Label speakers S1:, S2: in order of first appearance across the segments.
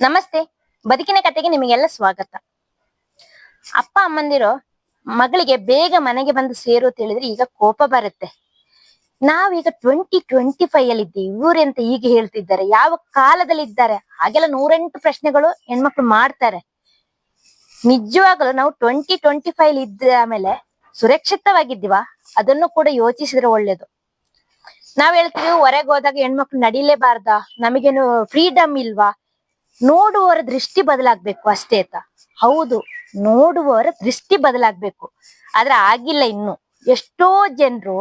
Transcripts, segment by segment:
S1: ನಮಸ್ತೆ. ಬದುಕಿನ ಕತೆಗೆ ನಿಮಗೆಲ್ಲ ಸ್ವಾಗತ. ಅಪ್ಪ ಅಮ್ಮಂದಿರೋ ಮಗಳಿಗೆ ಬೇಗ ಮನೆಗೆ ಬಂದು ಸೇರು ಹೇಳಿದ್ರೆ ಈಗ ಕೋಪ ಬರುತ್ತೆ. ನಾವೀಗ ಟ್ವೆಂಟಿ ಟ್ವೆಂಟಿ ಫೈವ್ ಅಲ್ಲಿ ಇದ್ದೀವಿ. ಇವ್ರೆಂತ ಈಗ ಹೇಳ್ತಿದ್ದಾರೆ? ಯಾವ ಕಾಲದಲ್ಲಿ ಇದ್ದಾರೆ? ಹಾಗೆಲ್ಲ ನೂರೆಂಟು ಪ್ರಶ್ನೆಗಳು ಹೆಣ್ಮಕ್ಳು ಮಾಡ್ತಾರೆ. ನಿಜವಾಗಲೂ ನಾವು ಟ್ವೆಂಟಿ ಟ್ವೆಂಟಿ ಫೈವ್ ಇದ್ದ ಆಮೇಲೆ ಸುರಕ್ಷಿತವಾಗಿದ್ದೀವ? ಅದನ್ನು ಕೂಡ ಯೋಚಿಸಿದ್ರೆ ಒಳ್ಳೇದು. ನಾವ್ ಹೇಳ್ತೀವಿ, ಹೊರಗೆ ಹೋದಾಗ ಹೆಣ್ಮಕ್ಳು ನಡಿಲೇಬಾರ್ದ? ನಮಗೇನು ಫ್ರೀಡಮ್ ಇಲ್ವಾ? ನೋಡುವವರ ದೃಷ್ಟಿ ಬದಲಾಗ್ಬೇಕು ಅಷ್ಟೇ ಆಯ್ತಾ? ಹೌದು, ನೋಡುವವರ ದೃಷ್ಟಿ ಬದಲಾಗ್ಬೇಕು. ಆದ್ರೆ ಆಗಿಲ್ಲ ಇನ್ನು. ಎಷ್ಟೋ ಜನರು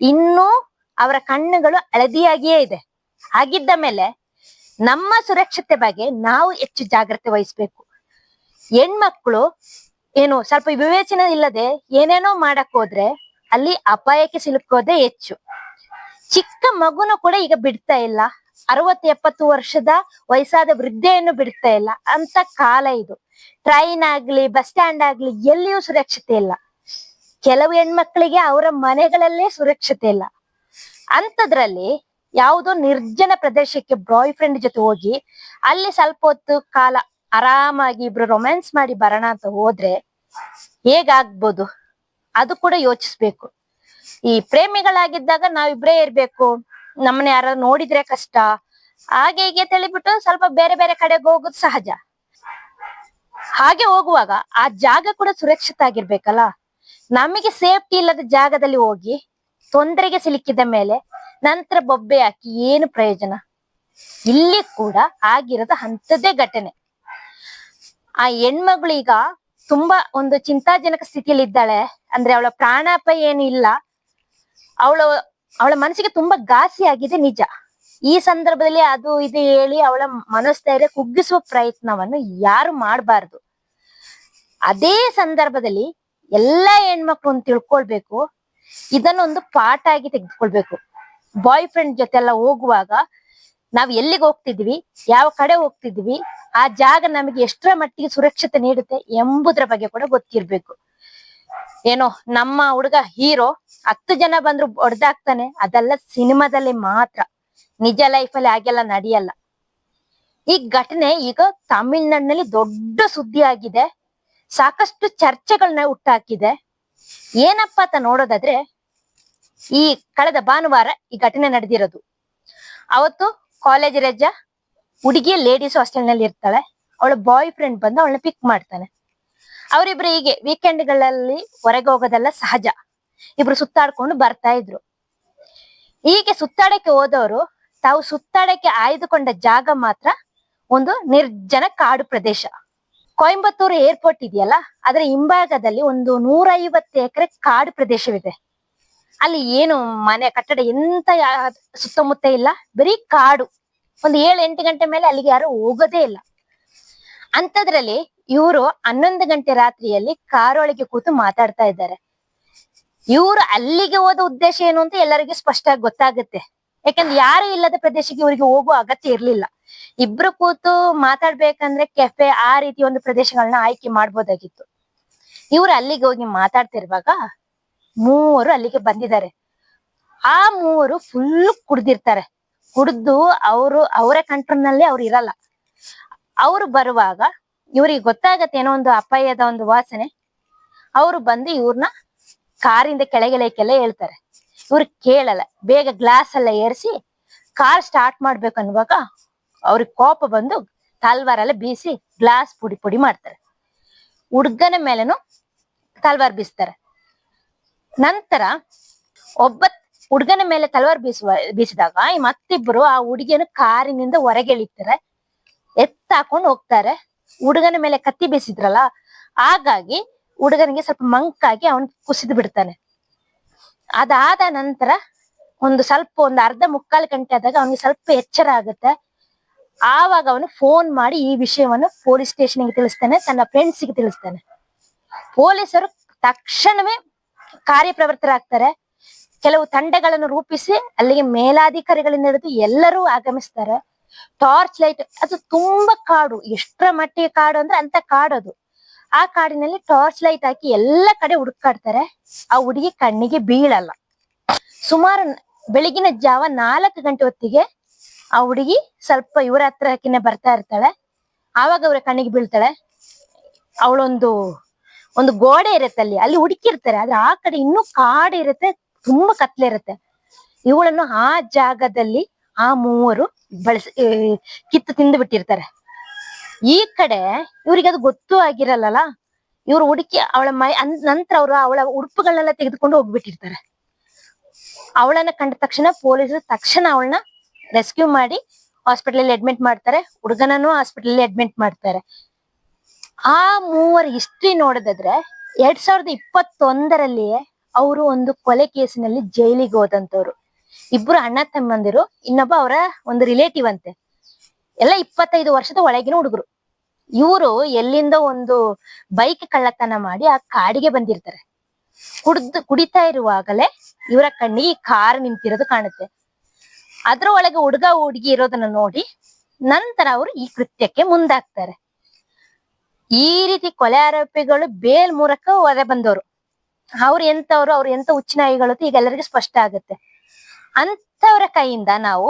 S1: ಇನ್ನೂ ಅವರ ಕಣ್ಣುಗಳು ಹಳದಿಯಾಗಿಯೇ ಇದೆ. ಹಾಗಿದ್ದ ಮೇಲೆ ನಮ್ಮ ಸುರಕ್ಷತೆ ಬಗ್ಗೆ ನಾವು ಹೆಚ್ಚು ಜಾಗ್ರತೆ ವಹಿಸ್ಬೇಕು. ಹೆಣ್ಮಕ್ಳು ಏನು ಸ್ವಲ್ಪ ವಿವೇಚನೆ ಇಲ್ಲದೆ ಏನೇನೋ ಮಾಡಕ್ ಹೋದ್ರೆ ಅಲ್ಲಿ ಅಪಾಯಕ್ಕೆ ಸಿಲುಕೋದೇ ಹೆಚ್ಚು. ಚಿಕ್ಕ ಮಗುನು ಕೂಡ ಈಗ ಬಿಡ್ತಾ ಇಲ್ಲ. ಅರವತ್ತು ಎಪ್ಪತ್ತು ವರ್ಷದ ವಯಸ್ಸಾದ ವೃದ್ಧೆಯನ್ನು ಬಿಡ್ತಾ ಇಲ್ಲ. ಅಂತ ಕಾಲ ಇದು. ಟ್ರೈನ್ ಆಗ್ಲಿ ಬಸ್ ಸ್ಟ್ಯಾಂಡ್ ಆಗ್ಲಿ ಎಲ್ಲಿಯೂ ಸುರಕ್ಷತೆ ಇಲ್ಲ. ಕೆಲವು ಹೆಣ್ಮಕ್ಳಿಗೆ ಅವರ ಮನೆಗಳಲ್ಲೇ ಸುರಕ್ಷತೆ ಇಲ್ಲ. ಅಂತದ್ರಲ್ಲಿ ಯಾವುದೋ ನಿರ್ಜನ ಪ್ರದೇಶಕ್ಕೆ ಬಾಯ್ ಫ್ರೆಂಡ್ ಜೊತೆ ಹೋಗಿ, ಅಲ್ಲಿ ಸ್ವಲ್ಪ ಹೊತ್ತು ಕಾಲ ಆರಾಮಾಗಿ ಇಬ್ರು ರೊಮ್ಯಾನ್ಸ್ ಮಾಡಿ ಬರೋಣ ಅಂತ ಹೋದ್ರೆ ಹೇಗಾಗ್ಬೋದು? ಅದು ಕೂಡ ಯೋಚಿಸ್ಬೇಕು. ಈ ಪ್ರೇಮಿಗಳಾಗಿದ್ದಾಗ ನಾವಿಬ್ರೇ ಇರ್ಬೇಕು. ನಮ್ಮನ್ನ ಯಾರು ನೋಡಿದ್ರೆ ಕಷ್ಟ. ಹಾಗೆ ಹೀಗೆ ತಿಳಿಬಿಟ್ಟು ಸ್ವಲ್ಪ ಬೇರೆ ಬೇರೆ ಕಡೆಗೆ ಹೋಗೋದು ಸಹಜ. ಹಾಗೆ ಹೋಗುವಾಗ ಆ ಜಾಗ ಕೂಡ ಸುರಕ್ಷಿತ ಆಗಿರ್ಬೇಕಲ್ಲ? ನಮಗೆ ಸೇಫ್ಟಿ ಇಲ್ಲದ ಜಾಗದಲ್ಲಿ ಹೋಗಿ ತೊಂದರೆಗೆ ಸಿಲುಕಿದ ಮೇಲೆ ನಂತರ ಬೊಬ್ಬೆ ಹಾಕಿ ಏನು ಪ್ರಯೋಜನ? ಇಲ್ಲಿ ಕೂಡ ಆಗಿರದ ಅಂಥದ್ದೇ ಘಟನೆ. ಆ ಹೆಣ್ಮಗಳು ಈಗ ತುಂಬಾ ಒಂದು ಚಿಂತಾಜನಕ ಸ್ಥಿತಿಯಲ್ಲಿ ಇದ್ದಾಳೆ ಅಂದ್ರೆ ಅವಳ ಪ್ರಾಣಾಪಾಯ ಏನು ಇಲ್ಲ. ಅವಳ ಅವಳ ಮನಸ್ಸಿಗೆ ತುಂಬಾ ಘಾಸಿ ಆಗಿದೆ ನಿಜ. ಈ ಸಂದರ್ಭದಲ್ಲಿ ಅದು ಇದು ಹೇಳಿ ಅವಳ ಮನಸ್ಥೈರ್ಯ ಕುಗ್ಗಿಸುವ ಪ್ರಯತ್ನವನ್ನು ಯಾರು ಮಾಡಬಾರ್ದು. ಅದೇ ಸಂದರ್ಭದಲ್ಲಿ ಎಲ್ಲಾ ಹೆಣ್ಮಕ್ಳು ಒಂದು ತಿಳ್ಕೊಳ್ಬೇಕು. ಇದನ್ನೊಂದು ಪಾಠ ಆಗಿ ತೆಗೆದುಕೊಳ್ಬೇಕು. ಬಾಯ್ ಫ್ರೆಂಡ್ ಜೊತೆ ಎಲ್ಲ ಹೋಗುವಾಗ ನಾವ್ ಎಲ್ಲಿಗೆ ಹೋಗ್ತಿದ್ವಿ, ಯಾವ ಕಡೆ ಹೋಗ್ತಿದ್ವಿ, ಆ ಜಾಗ ನಮಗೆ ಎಷ್ಟರ ಮಟ್ಟಿಗೆ ಸುರಕ್ಷತೆ ನೀಡುತ್ತೆ ಎಂಬುದರ ಬಗ್ಗೆ ಕೂಡ ಗೊತ್ತಿರ್ಬೇಕು. ಏನೋ ನಮ್ಮ ಹುಡುಗ ಹೀರೋ ಹತ್ತು ಜನ ಬಂದ್ರು ಹೊಡೆದಾಕ್ತಾನೆ, ಅದೆಲ್ಲ ಸಿನಿಮಾದಲ್ಲಿ ಮಾತ್ರ. ನಿಜ ಲೈಫಲ್ಲಿ ಹಾಗೆಲ್ಲ ನಡೆಯಲ್ಲ. ಈ ಘಟನೆ ಈಗ ತಮಿಳ್ನಾಡಿನಲ್ಲಿ ದೊಡ್ಡ ಸುದ್ದಿ ಆಗಿದೆ. ಸಾಕಷ್ಟು ಚರ್ಚೆಗಳನ್ನ ಹುಟ್ಟಾಕಿದೆ. ಏನಪ್ಪಾ ಅಂತ ನೋಡೋದಾದ್ರೆ, ಈ ಕಳೆದ ಭಾನುವಾರ ಈ ಘಟನೆ ನಡೆದಿರೋದು. ಅವತ್ತು ಕಾಲೇಜ್ ರಜಾ, ಹುಡುಗಿ ಲೇಡೀಸ್ ಹಾಸ್ಟೆಲ್ನಲ್ಲಿ ಇರ್ತಾಳೆ. ಅವಳ ಬಾಯ್ ಫ್ರೆಂಡ್ ಬಂದು ಅವಳನ್ನ ಪಿಕ್ ಮಾಡ್ತಾನೆ. ಅವರಿಬ್ರು ಹೀಗೆ ವೀಕೆಂಡ್ಗಳಲ್ಲಿ ಹೊರಗೆ ಹೋಗೋದೆಲ್ಲ ಸಹಜ. ಇಬ್ರು ಸುತ್ತಾಡ್ಕೊಂಡು ಬರ್ತಾ ಇದ್ರು. ಹೀಗೆ ಸುತ್ತಾಡಕ್ಕೆ ಹೋದವರು ತಾವು ಸುತ್ತಾಡಕ್ಕೆ ಆಯ್ದುಕೊಂಡ ಜಾಗ ಮಾತ್ರ ಒಂದು ನಿರ್ಜನ ಕಾಡು ಪ್ರದೇಶ. ಕೊಯಂಬತ್ತೂರು ಏರ್ಪೋರ್ಟ್ ಇದೆಯಲ್ಲ, ಅದರ ಹಿಂಭಾಗದಲ್ಲಿ ಒಂದು ನೂರೈವತ್ತು ಎಕರೆ ಕಾಡು ಪ್ರದೇಶವಿದೆ. ಅಲ್ಲಿ ಏನು ಮನೆ, ಕಟ್ಟಡ ಎಂತ ಸುತ್ತಮುತ್ತ ಇಲ್ಲ, ಬರೀ ಕಾಡು. ಒಂದು ಏಳು ಎಂಟು ಗಂಟೆ ಮೇಲೆ ಅಲ್ಲಿಗೆ ಯಾರು ಹೋಗೋದೇ ಇಲ್ಲ. ಅಂತದ್ರಲ್ಲಿ ಇವರು ಹನ್ನೊಂದು ಗಂಟೆ ರಾತ್ರಿಯಲ್ಲಿ ಕಾರೊಳಗೆ ಕೂತು ಮಾತಾಡ್ತಾ ಇದ್ದಾರೆ. ಇವರು ಅಲ್ಲಿಗೆ ಹೋದ ಉದ್ದೇಶ ಏನು ಅಂತ ಎಲ್ಲರಿಗೂ ಸ್ಪಷ್ಟ ಗೊತ್ತಾಗುತ್ತೆ. ಯಾಕಂದ್ರೆ ಯಾರು ಇಲ್ಲದ ಪ್ರದೇಶಕ್ಕೆ ಇವರಿಗೆ ಹೋಗುವ ಅಗತ್ಯ ಇರ್ಲಿಲ್ಲ. ಇಬ್ರು ಕೂತು ಮಾತಾಡ್ಬೇಕಂದ್ರೆ ಕೆಫೆ ಆ ರೀತಿ ಒಂದು ಪ್ರದೇಶಗಳನ್ನ ಆಯ್ಕೆ ಮಾಡ್ಬೋದಾಗಿತ್ತು. ಇವ್ರು ಅಲ್ಲಿಗೆ ಹೋಗಿ ಮಾತಾಡ್ತಿರುವಾಗ ಮೂವರು ಅಲ್ಲಿಗೆ ಬಂದಿದ್ದಾರೆ. ಆ ಮೂವರು ಫುಲ್ ಕುಡ್ದಿರ್ತಾರೆ. ಕುಡ್ದು ಅವರು, ಅವರ ಕಂಟ್ರೋಲ್ನಲ್ಲಿ ಅವ್ರು ಇರಲ್ಲ. ಅವರು ಬರುವಾಗ ಇವ್ರಿಗೆ ಗೊತ್ತಾಗತ್ತೆ ಏನೋ ಒಂದು ಅಪಾಯದ ಒಂದು ವಾಸನೆ. ಅವರು ಬಂದು ಇವ್ರನ್ನ ಕಾರಿಂದ ಕೆಳಗೆಲೆಕ್ಕೆಲ್ಲ ಹೇಳ್ತಾರೆ. ಇವ್ರು ಕೇಳಲ್ಲ. ಬೇಗ ಗ್ಲಾಸ್ ಎಲ್ಲ ಏರಿಸಿ ಕಾರ್ ಸ್ಟಾರ್ಟ್ ಮಾಡ್ಬೇಕು ಅನ್ನುವಾಗ ಅವ್ರಿಗೆ ಕೋಪ ಬಂದು ತಲ್ವಾರೆಲ್ಲ ಬೀಸಿ ಗ್ಲಾಸ್ ಪುಡಿ ಪುಡಿ ಮಾಡ್ತಾರೆ. ಹುಡ್ಗನ ಮೇಲೆನು ತಲ್ವಾರ್ ಬೀಸ್ತಾರೆ. ನಂತರ ಒಬ್ಬ ಹುಡ್ಗನ ಮೇಲೆ ತಲವಾರ್ ಬೀಸುವ, ಬೀಸಿದಾಗ ಮತ್ತಿಬ್ರು ಆ ಹುಡುಗಿಯನ್ನು ಕಾರಿನಿಂದ ಹೊರಗೆ ಎಳಿತಾರೆ. ಎತ್ತಾಕೊಂಡು ಹೋಗ್ತಾರೆ. ಹುಡುಗನ ಮೇಲೆ ಕತ್ತಿ ಬೀಸಿದ್ರಲ್ಲ, ಹಾಗಾಗಿ ಹುಡುಗನಿಗೆ ಸ್ವಲ್ಪ ಮಂಕಾಗಿ ಅವನು ಕುಸಿದು ಬಿಡ್ತಾನೆ. ಅದಾದ ನಂತರ ಒಂದು ಸ್ವಲ್ಪ ಒಂದು ಅರ್ಧ ಮುಕ್ಕಾಲು ಗಂಟೆ ಆದಾಗ ಅವನಿಗೆ ಸ್ವಲ್ಪ ಎಚ್ಚರ ಆಗುತ್ತೆ. ಆವಾಗ ಅವನು ಫೋನ್ ಮಾಡಿ ಈ ವಿಷಯವನ್ನು ಪೊಲೀಸ್ ಸ್ಟೇಷನ್ಗೆ ತಿಳಿಸ್ತಾನೆ, ತನ್ನ ಫ್ರೆಂಡ್ಸ್ಗೆ ತಿಳಿಸ್ತಾನೆ. ಪೊಲೀಸರು ತಕ್ಷಣವೇ ಕಾರ್ಯಪ್ರವೃತ್ತರಾಗ್ತಾರೆ. ಕೆಲವು ತಂಡಗಳನ್ನು ರೂಪಿಸಿ, ಅಲ್ಲಿಗೆ ಮೇಲಾಧಿಕಾರಿಗಳಿಂದ ಹಿಡಿದು ಎಲ್ಲರೂ ಆಗಮಿಸ್ತಾರೆ. ಟಾರ್ಚ್ ಲೈಟ್ ಅದು ತುಂಬಾ ಕಾಡು. ಎಷ್ಟರ ಮಟ್ಟಿಗೆ ಕಾಡು ಅಂದ್ರೆ ಅಂತ ಕಾಡದು ಆ ಕಾಡಿನಲ್ಲಿ ಟಾರ್ಚ್ ಲೈಟ್ ಹಾಕಿ ಎಲ್ಲ ಕಡೆ ಹುಡುಕಾಡ್ತಾರೆ. ಆ ಹುಡುಗಿ ಕಣ್ಣಿಗೆ ಬೀಳಲ್ಲ. ಸುಮಾರು ಬೆಳಗಿನ ಜಾವ ನಾಲ್ಕು ಗಂಟೆ ಹೊತ್ತಿಗೆ ಆ ಹುಡುಗಿ ಸ್ವಲ್ಪ ಇವರ ಹತ್ರಕ್ಕಿನ್ನ ಬರ್ತಾ ಇರ್ತಾಳೆ. ಆವಾಗ ಅವ್ರ ಕಣ್ಣಿಗೆ ಬೀಳ್ತಾಳೆ. ಅವಳೊಂದು, ಒಂದು ಗೋಡೆ ಇರುತ್ತೆ ಅಲ್ಲಿ. ಅಲ್ಲಿ ಹುಡುಕಿರ್ತಾರೆ. ಆದ್ರೆ ಆ ಕಡೆ ಇನ್ನೂ ಕಾಡು ಇರುತ್ತೆ. ತುಂಬಾ ಕತ್ಲೆ ಇರುತ್ತೆ. ಇವಳನ್ನು ಆ ಜಾಗದಲ್ಲಿ ಆ ಮೂವರು ಬಳಸಿ ಕಿತ್ತು ತಿಂದು ಬಿಟ್ಟಿರ್ತಾರೆ. ಈ ಕಡೆ ಇವ್ರಿಗೆ ಅದು ಗೊತ್ತೂ ಆಗಿರಲ್ಲಲ್ಲ, ಇವ್ರು ಹುಡುಕಿ ಅವಳ ಮೈ ನಂತರ ಅವರು ಅವಳ ಉಡುಪುಗಳನ್ನೆಲ್ಲ ತೆಗೆದುಕೊಂಡು ಹೋಗ್ಬಿಟ್ಟಿರ್ತಾರೆ. ಅವಳನ್ನ ಕಂಡ ತಕ್ಷಣ ಪೊಲೀಸರು ತಕ್ಷಣ ಅವಳನ್ನ ರೆಸ್ಕ್ಯೂ ಮಾಡಿ ಹಾಸ್ಪಿಟಲ್ ಅಡ್ಮಿಟ್ ಮಾಡ್ತಾರೆ. ಹುಡುಗನನ್ನು ಹಾಸ್ಪಿಟಲ್ ಅಡ್ಮಿಟ್ ಮಾಡ್ತಾರೆ. ಆ ಮೂವರ ಹಿಸ್ಟ್ರಿ ನೋಡೋದಾದ್ರೆ ಎರಡ್ ಸಾವಿರದ ಇಪ್ಪತ್ತೊಂದರಲ್ಲಿಯೇ ಅವರು ಒಂದು ಕೊಲೆ ಕೇಸಿನಲ್ಲಿ ಜೈಲಿಗೆ ಹೋದಂತವ್ರು ಇಬ್ರು ಅಣ್ಣ ತಮ್ಮಂದಿರು, ಇನ್ನೊಬ್ಬ ಅವರ ಒಂದು ರಿಲೇಟಿವ್ ಅಂತೆ. ಎಲ್ಲ ಇಪ್ಪತ್ತೈದು ವರ್ಷದ ಒಳಗಿನ ಹುಡುಗರು. ಇವರು ಎಲ್ಲಿಂದ ಒಂದು ಬೈಕ್ ಕಳ್ಳತನ ಮಾಡಿ ಆ ಕಾಡಿಗೆ ಬಂದಿರ್ತಾರೆ. ಕುಡ್ದು, ಕುಡಿತಾ ಇರುವಾಗಲೇ ಇವರ ಕಣ್ಣಿಗೆ ಕಾರ್ ನಿಂತಿರೋದು ಕಾಣುತ್ತೆ. ಅದ್ರ ಒಳಗೆ ಹುಡುಗ ಹುಡುಗಿ ಇರೋದನ್ನ ನೋಡಿ ನಂತರ ಅವರು ಈ ಕೃತ್ಯಕ್ಕೆ ಮುಂದಾಗ್ತಾರೆ. ಈ ರೀತಿ ಕೊಲೆ ಆರೋಪಿಗಳು ಬೇಲ್ ಮೂಲಕ ಹೊರ ಬಂದವರು. ಅವ್ರು ಎಂತವ್ರು, ಅವ್ರು ಎಂತ ಹುಚ್ಚಿನಾಯಿಗಳು ಈಗ ಎಲ್ಲರಿಗೂ ಸ್ಪಷ್ಟ ಆಗುತ್ತೆ. ಅಂತವರ ಕೈಯಿಂದ ನಾವು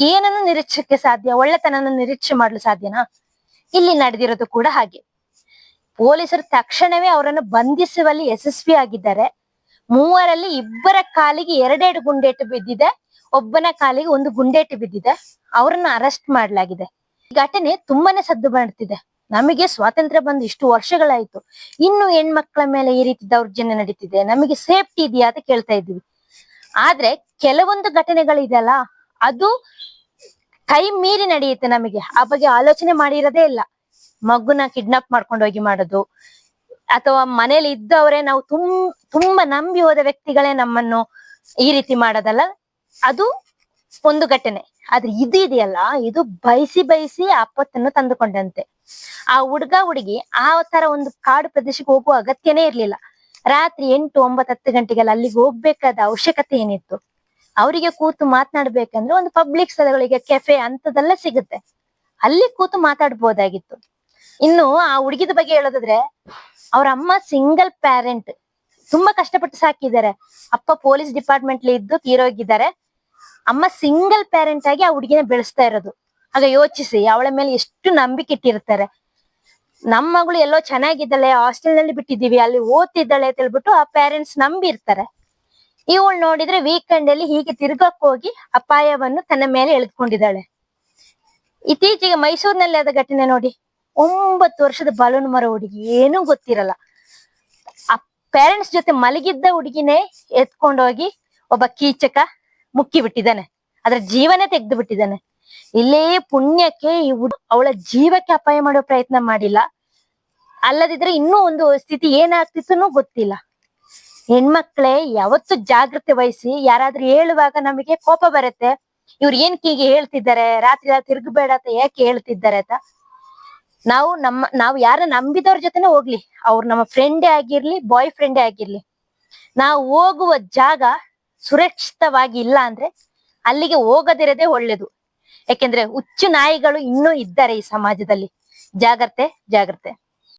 S1: ಏನನ್ನು ನಿರೀಕ್ಷಕ್ಕೆ ಸಾಧ್ಯ ಒಳ್ಳೆತನನ ನಿರೀಕ್ಷೆ ಮಾಡಲು ಸಾಧ್ಯನಾ? ಇಲ್ಲಿ ನಡೆದಿರೋದು ಕೂಡ ಹಾಗೆ. ಪೊಲೀಸರು ತಕ್ಷಣವೇ ಅವರನ್ನು ಬಂಧಿಸುವಲ್ಲಿ ಯಶಸ್ವಿ ಆಗಿದ್ದಾರೆ. ಮೂವರಲ್ಲಿ ಇಬ್ಬರ ಕಾಲಿಗೆ ಎರಡೆರಡು ಗುಂಡೇಟು ಬಿದ್ದಿದೆ. ಒಬ್ಬನ ಕಾಲಿಗೆ ಒಂದು ಗುಂಡೇಟು ಬಿದ್ದಿದೆ. ಅವರನ್ನು ಅರೆಸ್ಟ್ ಮಾಡಲಾಗಿದೆ. ಈ ಘಟನೆ ತುಂಬಾನೇ ಸದ್ದು ಮಾಡ್ತಿದೆ. ನಮಗೆ ಸ್ವಾತಂತ್ರ್ಯ ಬಂದು ಇಷ್ಟು ವರ್ಷಗಳಾಯ್ತು. ಇನ್ನು ಹೆಣ್ಮಕ್ಳ ಮೇಲೆ ಈ ರೀತಿ ದೌರ್ಜನ್ಯ ನಡೀತಿದೆ. ನಮಗೆ ಸೇಫ್ಟಿ ಇದೆಯಾ ಅಂತ ಕೇಳ್ತಾ ಇದ್ದೀವಿ. ಆದ್ರೆ ಕೆಲವೊಂದು ಘಟನೆಗಳಿದೆಯಲ್ಲ, ಅದು ಕೈ ಮೀರಿ ನಡೆಯುತ್ತೆ ನಮಗೆ. ಆ ಬಗ್ಗೆ ಆಲೋಚನೆ ಮಾಡಿರೋದೇ ಇಲ್ಲ. ಮಗುನ ಕಿಡ್ನಾಪ್ ಮಾಡ್ಕೊಂಡು ಹೋಗಿ ಮಾಡೋದು, ಅಥವಾ ಮನೇಲಿ ಇದ್ದವರೇ ನಾವು ತುಂ, ತುಂಬಾ ನಂಬಿ ಹೋದ ವ್ಯಕ್ತಿಗಳೇ ನಮ್ಮನ್ನು ಈ ರೀತಿ ಮಾಡೋದಲ್ಲ. ಅದು ಒಂದು ಘಟನೆ. ಆದ್ರೆ ಇದು ಇದೆಯಲ್ಲ, ಇದು ಬಯಸಿ ಬಯಸಿ ಆಪತ್ತನ್ನು ತಂದುಕೊಂಡಂತೆ. ಆ ಹುಡ್ಗ ಹುಡುಗಿ ಆ ತರ ಒಂದು ಕಾಡು ಪ್ರದೇಶಕ್ಕೆ ಹೋಗುವ ಅಗತ್ಯನೇ ಇರ್ಲಿಲ್ಲ. ರಾತ್ರಿ ಎಂಟು ಒಂಬತ್ತು ಹತ್ತು ಗಂಟೆಗೆಲ್ಲ ಅಲ್ಲಿಗೆ ಹೋಗ್ಬೇಕಾದ ಅವಶ್ಯಕತೆ ಏನಿತ್ತು? ಅವರಿಗೆ ಕೂತು ಮಾತನಾಡ್ಬೇಕಂದ್ರೆ ಒಂದು ಪಬ್ಲಿಕ್ ಸ್ಥಳಗಳಿಗೆ ಕೆಫೆ ಅಂತದೆಲ್ಲ ಸಿಗುತ್ತೆ. ಅಲ್ಲಿ ಕೂತು ಮಾತಾಡ್ಬೋದಾಗಿತ್ತು. ಇನ್ನು ಆ ಹುಡುಗಿದ ಬಗ್ಗೆ ಹೇಳೋದಾದ್ರೆ, ಅವ್ರ ಅಮ್ಮ ಸಿಂಗಲ್ ಪ್ಯಾರೆಂಟ್ ತುಂಬಾ ಕಷ್ಟಪಟ್ಟು ಸಾಕಿದ್ದಾರೆ. ಅಪ್ಪ ಪೊಲೀಸ್ ಡಿಪಾರ್ಟ್ಮೆಂಟ್ ಇದ್ದು ತೀರೋಗಿದ್ದಾರೆ ಅಮ್ಮ ಸಿಂಗಲ್ ಪ್ಯಾರೆಂಟ್ ಆಗಿ ಆ ಹುಡುಗಿನ ಬೆಳೆಸ್ತಾ ಇರೋದು. ಆಗ ಯೋಚಿಸಿ, ಅವಳ ಮೇಲೆ ಎಷ್ಟು ನಂಬಿಕೆ ಇಟ್ಟಿರ್ತಾರೆ. ನಮ್ಮ ಮಗಳು ಎಲ್ಲೋ ಚೆನ್ನಾಗಿದ್ದಾಳೆ ಹಾಸ್ಟೆಲ್ನಲ್ಲಿ ಬಿಟ್ಟಿದೀವಿ ಅಲ್ಲಿ ಓದ್ತಿದ್ದಾಳೆ ಅಂತ ಹೇಳ್ಬಿಟ್ಟು ಆ ಪೇರೆಂಟ್ಸ್ ನಂಬಿರ್ತಾರೆ. ಇವಳು ನೋಡಿದ್ರೆ ವೀಕೆಂಡ್ ಅಲ್ಲಿ ಹೀಗೆ ತಿರ್ಗಕ್ ಹೋಗಿ ಅಪಾಯವನ್ನು ತನ್ನ ಮೇಲೆ ಎಳೆದುಕೊಂಡಿದ್ದಾಳೆ. ಇತ್ತೀಚೆಗೆ ಮೈಸೂರಿನಲ್ಲಿ ಆದ ಘಟನೆ ನೋಡಿ, ಒಂಬತ್ತು ವರ್ಷದ ಬಲೂನ್ ಮರ ಹುಡುಗಿ, ಏನೂ ಗೊತ್ತಿರಲ್ಲ. ಆ ಪೇರೆಂಟ್ಸ್ ಜೊತೆ ಮಲಗಿದ್ದ ಹುಡುಗಿನೇ ಎತ್ಕೊಂಡೋಗಿ ಒಬ್ಬ ಕೀಚಕ ಮುಕ್ಕಿ ಬಿಟ್ಟಿದ್ದಾನೆ ಅದ್ರ ಜೀವನೇ ತೆಗೆದು ಬಿಟ್ಟಿದ್ದಾನೆ ಇಲ್ಲೇ ಪುಣ್ಯಕ್ಕೆ ಈ ಅವಳ ಜೀವಕ್ಕೆ ಅಪಾಯ ಮಾಡೋ ಪ್ರಯತ್ನ ಮಾಡಿಲ್ಲ. ಅಲ್ಲದಿದ್ರೆ ಇನ್ನೂ ಒಂದು ಸ್ಥಿತಿ ಏನಾಗ್ತಿತ್ತು ಗೊತ್ತಿಲ್ಲ. ಹೆಣ್ಮಕ್ಳೇ, ಯಾವತ್ತು ಜಾಗೃತಿ ವಹಿಸಿ, ಯಾರಾದ್ರೂ ಹೇಳುವಾಗ ನಮಗೆ ಕೋಪ ಬರುತ್ತೆ. ಇವ್ರು ಏನ್ ಕೀಗೆ ಹೇಳ್ತಿದ್ದಾರೆ, ರಾತ್ರಿ ರಾತ್ರಿ ತಿರುಗಬೇಡ ಅಂತ ಯಾಕೆ ಹೇಳ್ತಿದ್ದಾರೆ ಅಂತ. ನಾವು ನಮ್ಮ, ನಾವು ಯಾರ ನಂಬಿದವ್ರ ಜೊತೆನೆ ಹೋಗ್ಲಿ. ಅವ್ರು ನಮ್ಮ ಫ್ರೆಂಡೇ ಆಗಿರ್ಲಿ ಬಾಯ್ ಫ್ರೆಂಡೇ ಆಗಿರ್ಲಿ. ನಾವು ಹೋಗುವ ಜಾಗ ಸುರಕ್ಷಿತವಾಗಿ ಇಲ್ಲ ಅಂದ್ರೆ ಅಲ್ಲಿಗೆ ಹೋಗದಿರದೆ ಒಳ್ಳೇದು. ಯಾಕೆಂದ್ರೆ ಹುಚ್ಚು ನಾಯಿಗಳು ಇನ್ನೂ ಇದ್ದಾರೆ ಈ ಸಮಾಜದಲ್ಲಿ. ಜಾಗ್ರತೆ ಜಾಗ್ರತೆ.